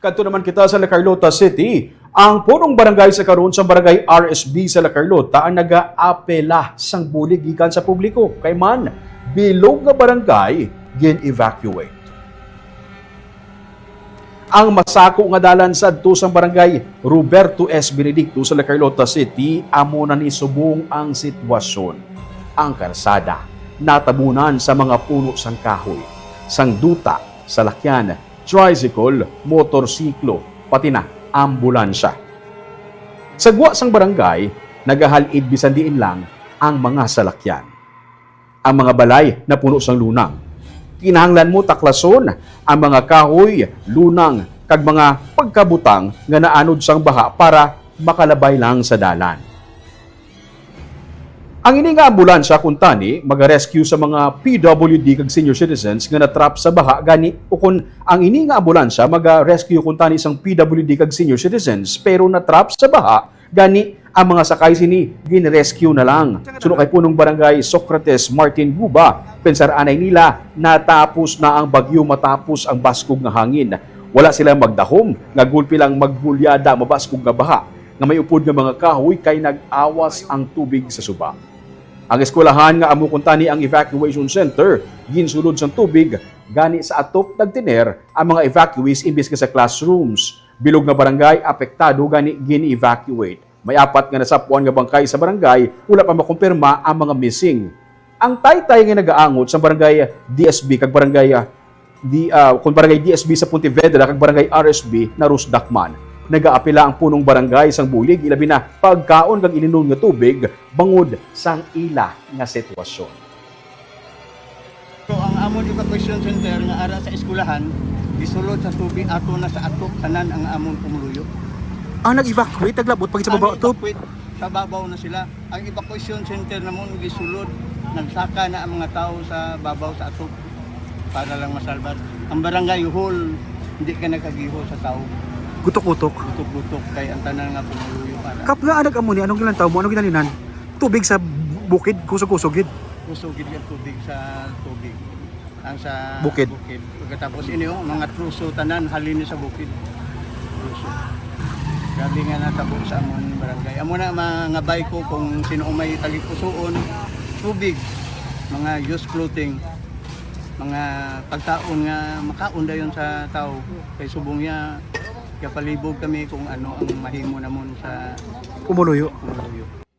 Kadto naman kita sa La Carlota City. Ang punong barangay sa karon sa barangay RSB sa La Carlota ang nagaapela sang bulig gikan sa publiko kay man bilog nga barangay gin-evacuate. Ang masako nga dalan sa sang barangay Roberto S. Benedicto sa La Carlota City amo na ni subong ang sitwasyon. Ang karsada natabunan sa mga puno sang kahoy, sang duta, salakyan, tricycle, motorsiklo, pati na ambulansya. Sa guwa sang barangay, nagahalid bisan diin lang ang mga salakyan. Ang mga balay na puno sang lunang. Kinahanglan mo taklason ang mga kahoy, lunang, kag mga pagkabutang nga naanod sang baha para makalabay lang sa dalan. Ang ini nga ambulansya kung tani mag-rescue sa mga PWD kag senior citizens nga natrap sa baha gani o kung ang ini nga ambulansya mag-rescue kung tani isang PWD kag senior citizens pero natrap sa baha gani ang mga sakay sini gin-rescue na lang. Suno kay punong barangay Socrates Martin Guba, pensar anay nila natapos na ang bagyo matapos ang baskog nga hangin. Wala sila magdahom, nga gulpi lang maghulyada mabaskog nga baha. Nga may upod nga mga kahoy kay nag-awas ang tubig sa suba. Ang eskwelahan nga amo kuntani ang evacuation center, ginsulod sa tubig, gani sa atop nagtiner ang mga evacuees imbis ka sa classrooms. Bilog nga barangay apektado gani gin-evacuate. May apat nga nasapuan nga bangkay sa barangay, wala pa makumpirma ang mga missing. Ang taytay nga nagaangot sa barangay DSB kag barangay ah, di ah, kung barangay DSB sa Pontevedra kag barangay RSB na Rusdakman nagaapila ang punong barangay sang bulig ilabi na pagkaon kag ininom nga tubig bangod sang ila nga sitwasyon. So ang amon evacuation center nga ara sa eskwelahan gisulod sa tubig ato na sa ato tanan ang amon pumuluyo. Ah, nag-evacuate, naglabot pag sa baba Ang to. sa babaw na sila. Ang evacuation center namon gisulod nagsaka na ang mga tao sa babaw sa ato para lang masalbar. Ang barangay hall hindi ka nakagiho sa tao. Gutok-gutok. Butok-butok kay ang tanan nga pumuluyo para. Kap nga anag amo ni anong gilantaw mo, anong ginaninan? Tubig sa bukid, kusog-kusog gid. kusugid ang tubig sa tubig. Ang sa Bukid. bukid. Pagkatapos ini yung mga truso tanan halin sa bukid. Truso. Grabe nga natabo sa amon barangay. Amo na mga bay ko kung sino may tagikusuon, tubig, mga use clothing, mga pagtaon nga makaon dayon sa tao kay subong niya kapalibog kami kung ano ang mahimo namon sa Kumuluyo. pumuloyo.